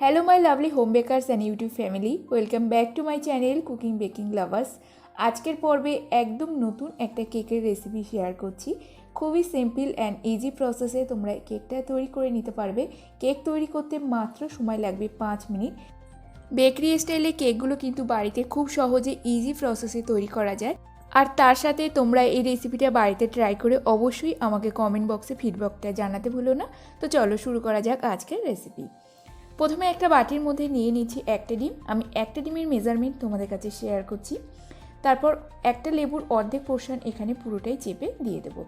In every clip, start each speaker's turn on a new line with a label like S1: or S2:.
S1: Hello my lovely home bakers and YouTube family welcome back to my channel cooking baking lovers আজকের পর্বে একদম নতুন একটা কেকের রেসিপি শেয়ার করছি। খুবই সিম্পল অ্যান্ড ইজি প্রসেসে তোমরা কেকটা তৈরি করে নিতে পারবে। কেক তৈরি করতে মাত্র সময় লাগবে পাঁচ মিনিট। বেকারি স্টাইলে কেকগুলো কিন্তু বাড়িতে খুব সহজে ইজি প্রসেসে তৈরি করা যায়। আর তার সাথে তোমরা এই রেসিপিটা বাড়িতে ট্রাই করে অবশ্যই আমাকে কমেন্ট বক্সে ফিডব্যাকটা জানাতে ভুলো না। তো চলো শুরু করা যাক আজকের রেসিপি প্রথমে একটা বাটির মধ্যে নিয়ে নিচ্ছি একটা ডিম। আমি একটা ডিমের মেজারমেন্ট তোমাদের কাছে শেয়ার করছি। তারপর একটা লেবুর অর্ধেক পোর্শন এখানে পুরোটাই চেপে দিয়ে দেবো।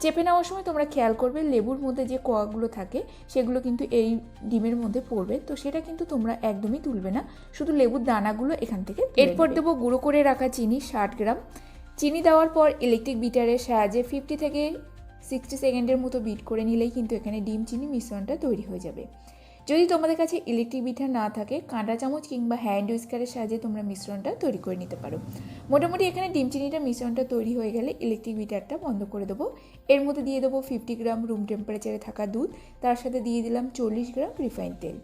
S1: চেপে নেওয়ার সময় তোমরা খেয়াল করবে, লেবুর মধ্যে যে কোয়াগুলো থাকে, সেগুলো কিন্তু এই ডিমের মধ্যে পড়বে। তো সেটা কিন্তু তোমরা একদমই তুলবে না। শুধু লেবুর দানাগুলো এখান থেকে এরপর দেবো গুঁড়ো করে রাখা চিনি, ষাট গ্রাম। চিনি দেওয়ার পর ইলেকট্রিক বিটারের সাহায্যে ফিফটি থেকে সিক্সটি সেকেন্ডের মতো বিট করে নিলেই কিন্তু এখানে ডিম, চিনি, মিশ্রণটা তৈরি হয়ে যাবে। যদি তোমাদের কাছে ইলেকট্রিক বিটার না থাকে, কাঁটা চামচ কিংবা হ্যান্ড উইস্কারের সাহায্যে তোমরা মিশ্রণটা তৈরি করে নিতে পারো। মোটামুটি এখানে ডিম চিনিটা মিশ্রণটা তৈরি হয়ে গেলে ইলেকট্রিক বিটারটা বন্ধ করে দেবো। এর মধ্যে দিয়ে দেবো ফিফটি গ্রাম রুম টেম্পারেচারে থাকা দুধ, তার সাথে দিয়ে দিলাম চল্লিশ গ্রাম রিফাইন তেল।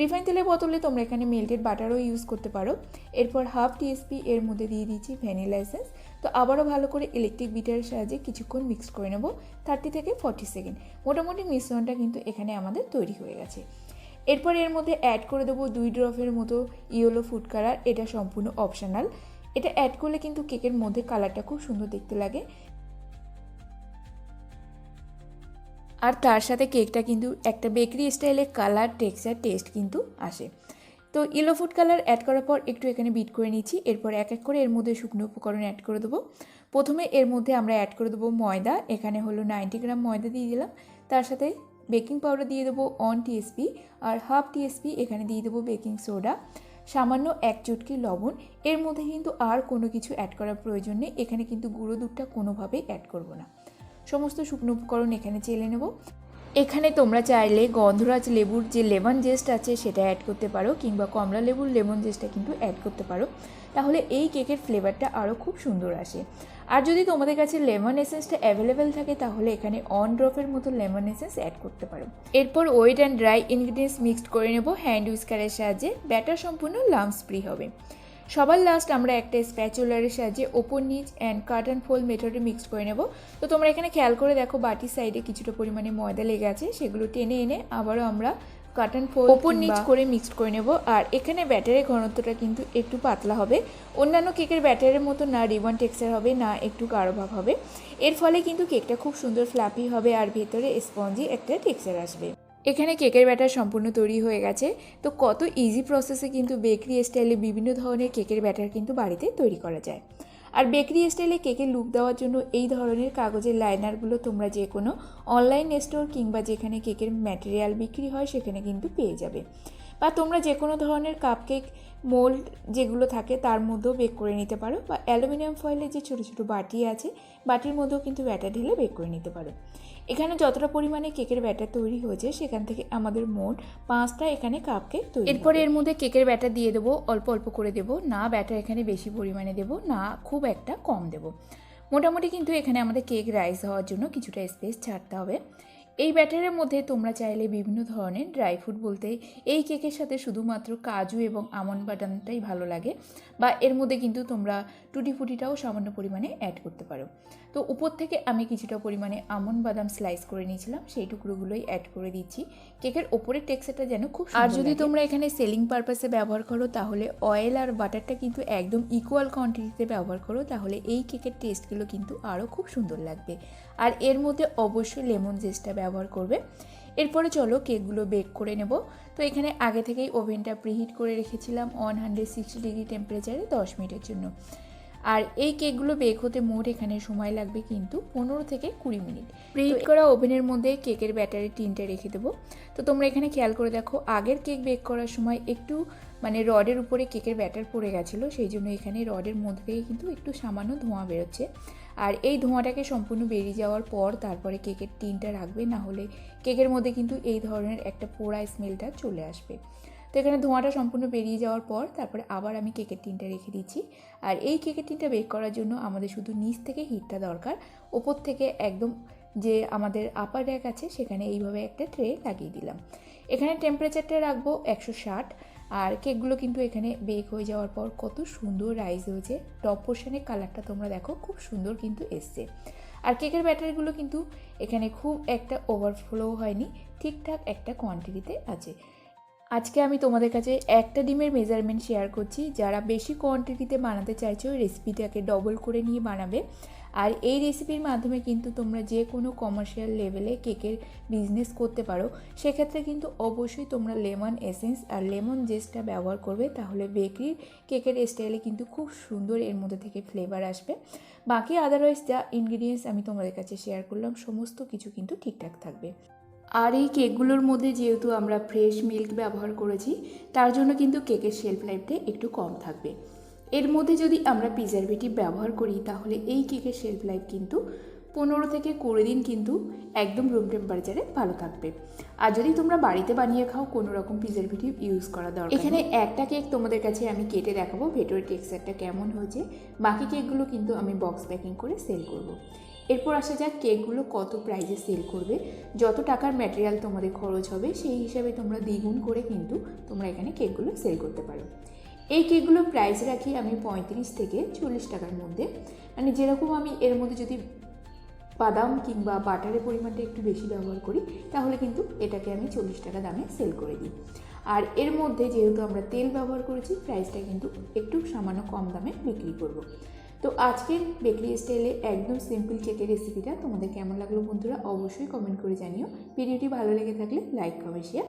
S1: রিফাইন তেলের বদলে তোমরা এখানে মেল্টেড বাটারও ইউজ করতে পারো। এরপর হাফ টিএসপি এর মধ্যে দিয়ে দিয়েছি ভ্যানিলা এসেন্স তো আবারও ভালো করে ইলেকট্রিক বিটারের সাহায্যে কিছুক্ষণ মিক্স করে নেব। থার্টি থেকে ফর্টি সেকেন্ড মোটামুটি মিশ্রণটা কিন্তু এখানে আমাদের তৈরি হয়ে গেছে। এরপর এর মধ্যে অ্যাড করে দেবো দুই ড্রপের মতো ইয়েলো ফুড কালার এটা সম্পূর্ণ অপশনাল এটা অ্যাড করলে কিন্তু কেকের মধ্যে কালারটা খুব সুন্দর দেখতে লাগে। আর তার সাথে কেকটা কিন্তু একটা বেকারি স্টাইলে কালার টেক্সচার টেস্ট কিন্তু আসে। তো ইয়েলো ফুড কালার অ্যাড করার পর একটু এখানে বিট করে নিচ্ছি। এরপর এক এক করে এর মধ্যে শুকনো উপকরণ অ্যাড করে দেবো। প্রথমে এর মধ্যে আমরা অ্যাড করে দেবো ময়দা। এখানে হলো নাইনটি গ্রাম ময়দা দিয়ে দিলাম। তার সাথে বেকিং পাউডার দিয়ে দেবো অন টিএসপি আর হাফ টিএসপি এখানে দিয়ে দেবো বেকিং সোডা। সামান্য এক চুটকি লবণ। এর মধ্যে কিন্তু আর কোনো কিছু অ্যাড করার প্রয়োজন নেই। এখানে কিন্তু গুঁড়ো দুধটা কোনোভাবেই অ্যাড করব না। সমস্ত শুকনো উপকরণ এখানে চেলে নেব। এখানে তোমরা চাইলে গন্ধরাজ লেবুর যে লেমন জেস্ট আছে সেটা অ্যাড করতে পারো কিংবা কমলা লেবুর লেমন জেস্টটা কিন্তু অ্যাড করতে পারো। তাহলে এই কেকের ফ্লেভারটা আরও খুব সুন্দর আসে। আর যদি তোমাদের কাছে লেমন এসেন্সটা অ্যাভেলেবেল থাকে, তাহলে এখানে অন ড্রপের মতো লেমন এসেন্স অ্যাড করতে পারো। এরপর wet and dry ingredients mixed করে নেব। হ্যান্ড উইস্কারের সাহায্যে ব্যাটার সম্পূর্ণ লামস ফ্রি হবে। সবার লাস্ট আমরা একটা স্প্যাচুলারের সাহায্যে ওপর নিচ অ্যান্ড কাট অ্যান্ড ফোল মেথডে মিক্সড করে নেব। তো তোমরা এখানে খেয়াল করে দেখো, বাটির সাইডে কিছুটা পরিমাণে ময়দা লেগে আছে, সেগুলো টেনে এনে আবারও আমরা কাট অ্যান্ড ফোল ওপর নিচ করে মিক্সড করে নেব। আর এখানে ব্যাটারের ঘনত্বটা কিন্তু একটু পাতলা হবে। অন্যান্য কেকের ব্যাটারের মতো না রিবন টেক্সচার হবে না একটু গাঢ় ভাব হবে। এর ফলে কিন্তু কেকটা খুব সুন্দর ফ্ল্যাপি হবে আর ভেতরে স্পঞ্জি একটা টেক্সচার আসবে। এখানে কেকের ব্যাটার সম্পূর্ণ তৈরি হয়ে গেছে। তো কত ইজি প্রসেসে কিন্তু বেকারি স্টাইলে বিভিন্ন ধরনের কেকের ব্যাটার কিন্তু বাড়িতে তৈরি করা যায়। আর বেকারি স্টাইলে কেকে লুক দেওয়ার জন্য এই ধরনের কাগজের লাইনারগুলো তোমরা যে কোনো অনলাইন স্টোর কিংবা যেখানে কেকের ম্যাটেরিয়াল বিক্রি হয়, সেখানে কিন্তু পেয়ে যাবে। বা তোমরা যে কোনো ধরনের কাপকেক মোল্ড যেগুলো থাকে তার মধ্যেও বেক করে নিতে পারো বা অ্যালুমিনিয়াম ফয়েলের যে ছোটো ছোটো বাটি আছে বাটির মধ্যেও কিন্তু ব্যাটার ঢেলে বেক করে নিতে পারো। এখানে যতটা পরিমাণে কেকের ব্যাটার তৈরি হয়েছে সেখান থেকে আমাদের মোট পাঁচটা এখানে কাপ কেক তৈরি এরপরে এর মধ্যে কেকের ব্যাটার দিয়ে দেবো অল্প অল্প করে দেবো না ব্যাটার এখানে বেশি পরিমাণে দেবো না খুব একটা কম দেবো। মোটামুটি কিন্তু এখানে আমাদের কেক রাইস হওয়ার জন্য কিছুটা স্পেস ছাড়তে হবে। এই ব্যাটারের মধ্যে তোমরা চাইলে বিভিন্ন ধরনের ড্রাই ফ্রুট বলতে এই কেকের সাথে শুধুমাত্র কাজু এবং আমন বাটানটাই ভালো লাগে বা এর মধ্যে কিন্তু তোমরা টুটি ফুটিটাও সামান্য পরিমাণে অ্যাড করতে পারো। তো উপর থেকে আমি কিছুটা পরিমাণে আমন্ড বাদাম স্লাইস করে নিয়েছিলাম সেই টুকরোগুলোই অ্যাড করে দিচ্ছি। কেকের ওপরের টেক্সচারটা যেন খুব আর যদি তোমরা এখানে সেলিং পারপাসে ব্যবহার করো তাহলে অয়েল আর বাটারটা কিন্তু একদম ইকুয়াল কোয়ান্টিটিতে ব্যবহার করো তাহলে এই কেকের টেস্টগুলো কিন্তু আরও খুব সুন্দর লাগবে। আর এর মধ্যে অবশ্যই লেমন জেসটা ব্যবহার করবে। এরপরে চলো কেকগুলো বেক করে নেব। তো এখানে আগে থেকেই ওভেনটা প্রিহিট করে রেখেছিলাম ওয়ান হান্ড্রেড সিক্সটি ডিগ্রি টেম্পারেচারে দশ মিনিটের জন্য। আর এই কেকগুলো বেক হতে মোট এখানে সময় লাগবে কিন্তু পনেরো থেকে কুড়ি মিনিট। প্রিহিট করা ওভেনের মধ্যে কেকের ব্যাটারি টিনটা রেখে দেবো। তো তোমরা এখানে খেয়াল করে দেখো আগের কেক বেক করার সময় একটু মানে রডের উপরে কেকের ব্যাটার পড়ে গেছিল সেই জন্য এখানে রডের মধ্যে থেকে কিন্তু একটু সামান্য ধোঁয়া বেরোচ্ছে। আর এই ধোঁয়াটাকে সম্পূর্ণ বেরিয়ে যাওয়ার পর তারপরে কেকের টিনটা রাখবে না হলে কেকের মধ্যে কিন্তু এই ধরনের একটা পোড়া স্মেলটা চলে আসবে। তো এখানে ধোঁয়াটা সম্পূর্ণ বেরিয়ে যাওয়ার পর তারপরে আবার আমি কেকের টিনটা রেখে দিচ্ছি। আর এই কেকের টিনটা বেক করার জন্য আমাদের শুধু নিচ থেকে হিটটা দরকার। ওপর থেকে একদম যে আমাদের আপার র্যাক আছে সেখানে এইভাবে একটা ট্রে লাগিয়ে দিলাম। এখানে টেম্পারেচারটা রাখব একশো ষাট। আর কেকগুলো কিন্তু এখানে বেক হয়ে যাওয়ার পর কত সুন্দর রাইস হয়েছে। টপ পোর্শনের কালারটা তোমরা দেখো, খুব সুন্দর কিন্তু এসছে। আর কেকের ব্যাটারিগুলো কিন্তু এখানে খুব একটা ওভারফ্লো হয়নি, ঠিকঠাক একটা কোয়ান্টিটিতে আছে। আজকে আমি তোমাদের কাছে একটা ডিমের মেজারমেন্ট শেয়ার করছি, যারা বেশি কোয়ান্টিটিতে বানাতে চাইছো রেসিপিটাকে ডবল করে নিয়ে বানাবে। আর এই রেসিপির মাধ্যমে কিন্তু তোমরা যে কোনো কমার্শিয়াল লেভেলে কেকের বিজনেস করতে পারো। সেক্ষেত্রে কিন্তু অবশ্যই তোমরা লেমন এসেন্স আর লেমন জেসটা ব্যবহার করবে, তাহলে বেকারির কেকের স্টাইলে কিন্তু খুব সুন্দর এর মধ্যে থেকে ফ্লেভার আসবে। বাকি আদারওয়াইজ যা ইনগ্রিডিয়েন্টস আমি তোমাদের কাছে শেয়ার করলাম, সমস্ত কিছু কিন্তু ঠিকঠাক থাকবে। আর এই কেকগুলোর মধ্যে যেহেতু আমরা ফ্রেশ মিল্ক ব্যবহার করেছি, তার জন্য কিন্তু কেকের শেলফ লাইফটা একটু কম থাকবে। এর মধ্যে যদি আমরা প্রিজারভেটিভ ব্যবহার করি, তাহলে এই কেকের শেলফ লাইফ কিন্তু পনেরো থেকে কুড়ি দিন কিন্তু একদম রুম টেম্পারেচারে ভালো থাকবে। আর যদি তোমরা বাড়িতে বানিয়ে খাও, কোনো রকম প্রিজারভেটিভ ইউজ করা দরকার এখানে একটা কেক তোমাদের কাছে আমি কেটে দেখাবো, ভেতরের টেক্সচারটা কেমন হয়েছে। বাকি কেকগুলো কিন্তু আমি বক্স প্যাকিং করে সেল করব। এরপর আসা যাক কেকগুলো কত প্রাইজে সেল করবে। যত টাকার ম্যাটেরিয়াল তোমাদের খরচ হবে, সেই হিসাবে তোমরা দ্বিগুণ করে কিন্তু তোমরা এখানে কেকগুলো সেল করতে পারো। এই কেকগুলো প্রাইস রাখি আমি পঁয়ত্রিশ থেকে চল্লিশ টাকার মধ্যে। মানে যেরকম আমি এর মধ্যে যদি বাদাম কিংবা বাটারের পরিমাণটা একটু বেশি ব্যবহার করি, তাহলে কিন্তু এটাকে আমি চল্লিশ টাকা দামে সেল করে দিই। আর এর মধ্যে যেহেতু আমরা তেল ব্যবহার করেছি প্রাইসটা কিন্তু একটু সামান্য কম দামে বিক্রি করব। তো আজকের বেকারি স্টাইলে একদম সিম্পল কেকের রেসিপিটা তোমাদের কেমন লাগল বন্ধুরা অবশ্যই কমেন্ট করে জানিও। ভিডিওটি ভালো লেগে থাকলে লাইক কমেন্ট শেয়ার